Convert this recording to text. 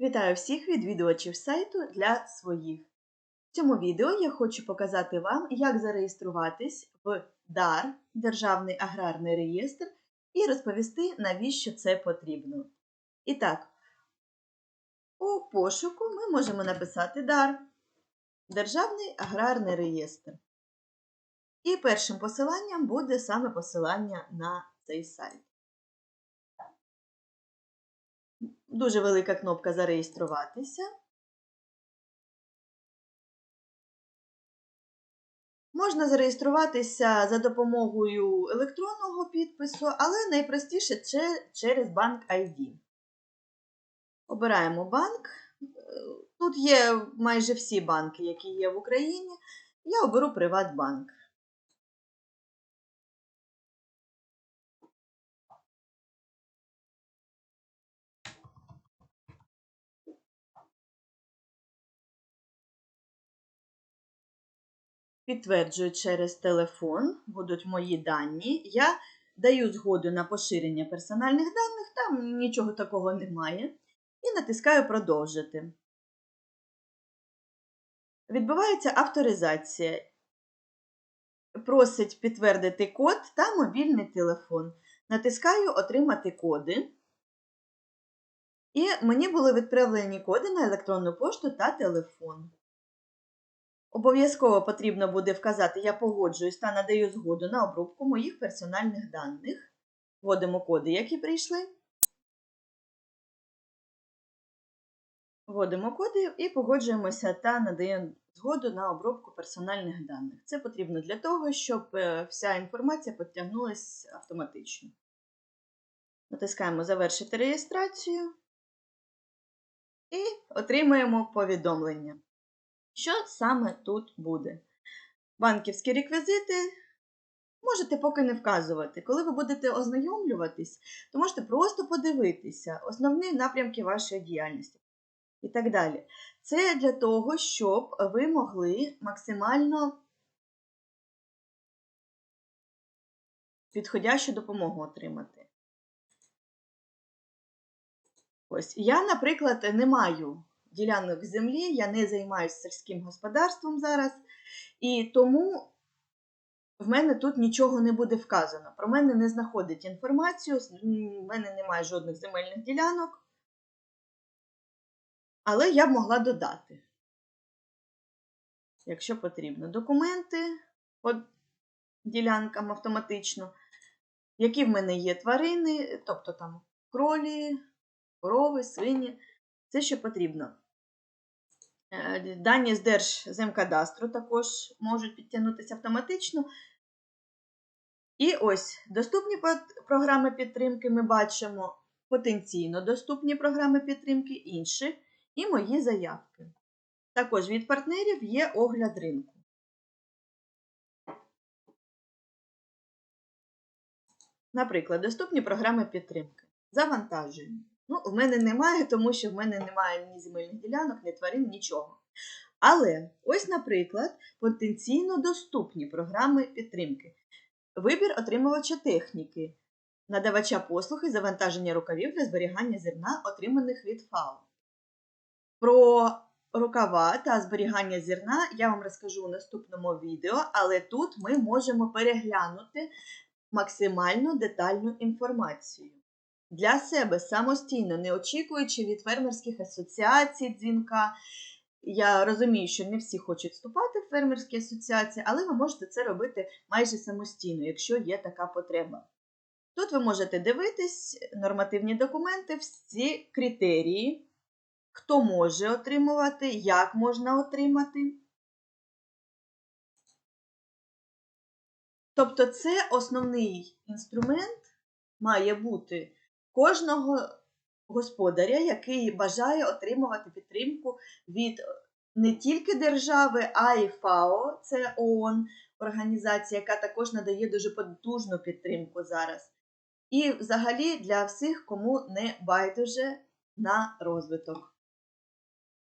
Вітаю всіх відвідувачів сайту для своїх. В цьому відео я хочу показати вам, як зареєструватись в ДАР Державний аграрний реєстр і розповісти, навіщо це потрібно. І так, у пошуку ми можемо написати ДАР Державний аграрний реєстр. І першим посиланням буде саме посилання на цей сайт. Дуже велика кнопка Зареєструватися. Можна зареєструватися за допомогою електронного підпису, але найпростіше це через банк ID. Обираємо банк. Тут є майже всі банки, які є в Україні. Я оберу Приватбанк. Підтверджую через телефон, будуть мої дані. Я даю згоду на поширення персональних даних, там нічого такого немає. І натискаю Продовжити. Відбувається авторизація. Просить підтвердити код та мобільний телефон. Натискаю Отримати коди. І мені були відправлені коди на електронну пошту та телефон. Обов'язково потрібно буде вказати Я погоджуюсь та надаю згоду на обробку моїх персональних даних. Вводимо коди, які прийшли. Вводимо коди і погоджуємося та надаємо згоду на обробку персональних даних. Це потрібно для того, щоб е, вся інформація підтягнулася автоматично. Натискаємо Завершити реєстрацію і отримуємо повідомлення. Що саме тут буде? Банківські реквізити можете поки не вказувати. Коли ви будете ознайомлюватись, то можете просто подивитися основні напрямки вашої діяльності і так далі. Це для того, щоб ви могли максимально підходящу допомогу отримати. Ось, я, наприклад, не маю ділянок землі, я не займаюся сільським господарством зараз, і тому в мене тут нічого не буде вказано. Про мене не знаходить інформацію, в мене немає жодних земельних ділянок, але я б могла додати, якщо потрібно, документи по ділянкам автоматично, які в мене є тварини, тобто там кролі, корови, свині. Це що потрібно. Е, дані з Держземкадастру також можуть підтягнутися автоматично. І ось доступні програми підтримки ми бачимо потенційно доступні програми підтримки інші і мої заявки. Також від партнерів є огляд ринку. Наприклад, доступні програми підтримки. Завантажуємо. Ну, в мене немає, тому що в мене немає ні земельних ділянок, ні тварин, нічого. Але ось, наприклад, потенційно доступні програми підтримки. Вибір отримувача техніки, надавача послуги, завантаження рукавів для зберігання зерна, отриманих від ФАО. Про рукава та зберігання зерна я вам розкажу у наступному відео, але тут ми можемо переглянути максимально детальну інформацію для себе самостійно, не очікуючи від фермерських асоціацій дзвінка. Я розумію, що не всі хочуть вступати в фермерські асоціації, але ви можете це робити майже самостійно, якщо є така потреба. Тут ви можете дивитись нормативні документи, всі критерії, хто може отримувати, як можна отримати. Тобто, це основний інструмент має бути кожного господаря, який бажає отримувати підтримку від не тільки держави, а й ФАО, це ООН, організація, яка також надає дуже потужну підтримку зараз. І взагалі для всіх, кому не байдуже на розвиток.